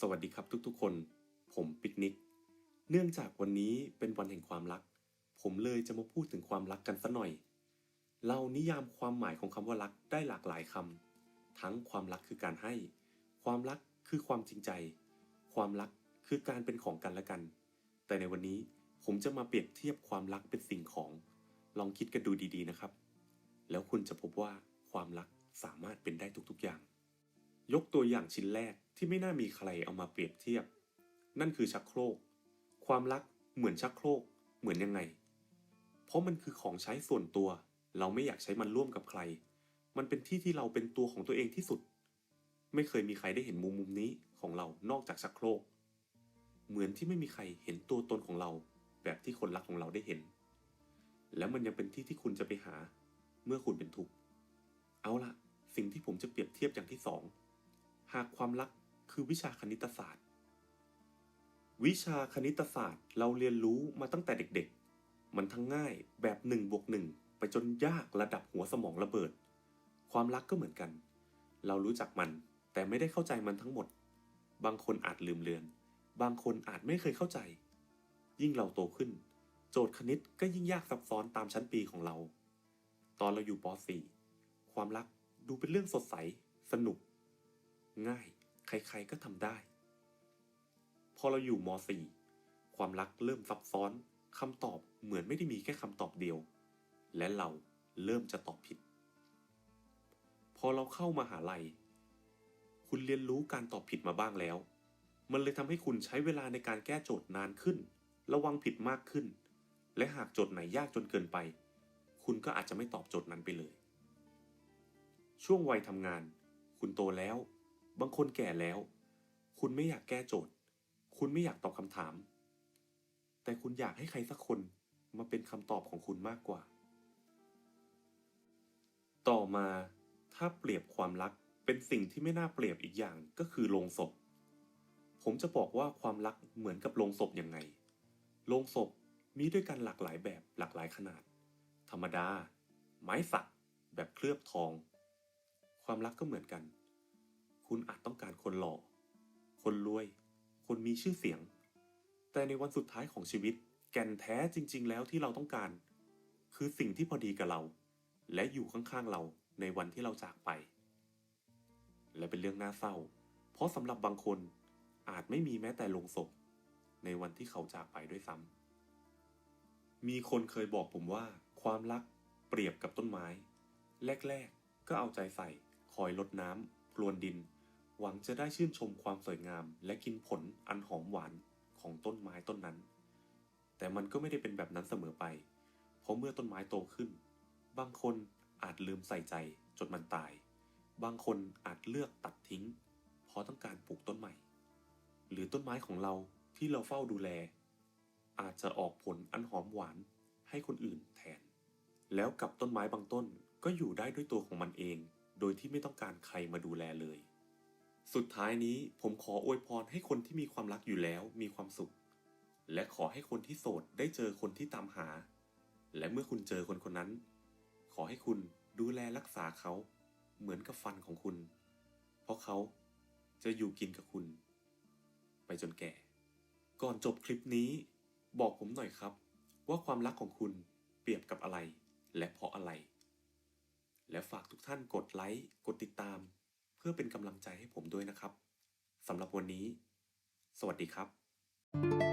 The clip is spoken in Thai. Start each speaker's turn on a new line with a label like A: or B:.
A: สวัสดีครับทุกๆคน ผมปิกนิก เนื่องจากวันนี้เป็นวันแห่งความรัก ผมเลยจะมาพูดถึงความรักกันสัหน่อย เรานิยามความหมายของคำว่ารักได้หลากหลายคำทั้งความรักคือการให้ ความรักคือความจริงใจ ความรักคือการเป็นของกันและกัน แต่ในวันนี้ผมจะมาเปรียบเทียบความรักเป็นสิ่งของ ลองคิดกันดูดีๆนะครับ แล้วคุณจะพบว่าความรักสามารถเป็นได้ทุกๆอย่าง ยกตัวอย่างชิ้นแรก ที่ไม่น่ามีใครเอามาเปรียบเทียบ นั่นคือชักโครก ความรักเหมือนชักโครก เหมือนยังไง เพราะมันคือของใช้ส่วนตัว เราไม่อยากใช้มันร่วมกับใคร มันเป็นที่ที่เราเป็นตัวของตัวเองที่สุด ไม่เคยมีใครได้เห็นมุมมุมนี้ของเรานอกจากชักโครก เหมือนที่ไม่มีใครเห็นตัวตนของเรา แบบที่คนรักของเราได้เห็น แล้วมันยังเป็นที่ที่คุณจะไปหา เมื่อคุณเป็นทุกข์เอาละสิ่งที่ผมจะเปรียบเทียบอย่างที่สองหากความรัก คือวิชาคณิตศาสตร์ วิชาคณิตศาสตร์เราเรียนรู้มาตั้งแต่เด็กๆ มันทั้งง่ายแบบหนึ่งบวกหนึ่งไปจนยากระดับหัวสมองระเบิด ความรักก็เหมือนกัน เรารู้จักมันแต่ไม่ได้เข้าใจมันทั้งหมด บางคนอาจลืมเลือน บางคนอาจไม่เคยเข้าใจ ยิ่งเราโตขึ้น โจทย์คณิตก็ยิ่งยากซับซ้อนตามชั้นปีของเรา ตอนเราอยู่ป .4 ความรักดูเป็นเรื่องสดใส สนุก ง่าย ใครๆก็ทำได้ พอเราอยู่ม .4 ความรักเริ่มซับซ้อนคำตอบเหมือนไม่ได้มีแค่คำตอบเดียว และเราเริ่มจะตอบผิด พอเราเข้ามาหาลัย คุณเรียนรู้การตอบผิดมาบ้างแล้ว มันเลยทำให้คุณใช้เวลาในการแก้โจทย์นานขึ้น ระวังผิดมากขึ้น และหากโจทย์ไหนยากจนเกินไป คุณก็อาจจะไม่ตอบโจทย์นั้นไปเลย ช่วงวัยทำงาน คุณโตแล้ว บางคนแก่แล้ว คุณไม่อยากแก้โจทย์ คุณไม่อยากตอบคำถาม แต่คุณอยากให้ใครสักคนมาเป็นคำตอบของคุณมากกว่า ต่อมาถ้าเปรียบความรักเป็นสิ่งที่ไม่น่าเปรียบอีกอย่างก็คือโลงศพ ผมจะบอกว่าความรักเหมือนกับโลงศพยังไง โลงศพมีด้วยกันหลากหลายแบบหลากหลายขนาด ธรรมดา ไม้สักแบบเคลือบทอง ความรักก็เหมือนกัน คุณอาจต้องการคนหล่อ คนรวย คนมีชื่อเสียง แต่ในวันสุดท้ายของชีวิต แก่นแท้จริง ๆ แล้วที่เราต้องการ คือสิ่งที่พอดีกับเรา และอยู่ข้างๆเราในวันที่เราจากไป และเป็นเรื่องน่าเศร้า เพราะสำหรับบางคนอาจไม่มีแม้แต่ลงศพ ในวันที่เขาจากไปด้วยซ้ำมีคนเคยบอกผมว่า ความรักเปรียบกับต้นไม้ แรก ๆ ก็เอาใจใส่ คอยลดน้ำพรวนดิน หวังจะได้ชื่นชมความสวยงาม และกินผลอันหอมหวานของต้นไม้ต้นนั้น แต่มันก็ไม่ได้เป็นแบบนั้นเสมอไป เพราะเมื่อต้นไม้โตขึ้น บางคนอาจลืมใส่ใจจนมันตาย บางคนอาจเลือกตัดทิ้ง เพราะต้องการปลูกต้นใหม่ หรือต้นไม้ของเราที่เราเฝ้าดูแล อาจจะออกผลอันหอมหวานให้คนอื่นแทน แล้วกับต้นไม้บางต้นก็อยู่ได้ด้วยตัวของมันเอง โดยที่ไม่ต้องการใครมาดูแลเลย สุดท้ายนี้ผมขออวยพรให้คนที่มีความรักอยู่แล้วมีความสุข และขอให้คนที่โสดได้เจอคนที่ตามหา และเมื่อคุณเจอคนคนนั้น ขอให้คุณดูแลรักษาเขา เหมือนกับฟันของคุณ เพราะเขาจะอยู่กินกับคุณ ไปจนแก่ ก่อนจบคลิปนี้ บอกผมหน่อยครับ ว่าความรักของคุณเปรียบกับอะไร และเพราะอะไร และฝากทุกท่านกดไลค์กดติดตาม พื่อเป็นกำลังใจให้ผมด้วยนะครับสำหรับวันนี้ สวัสดีครับ thank you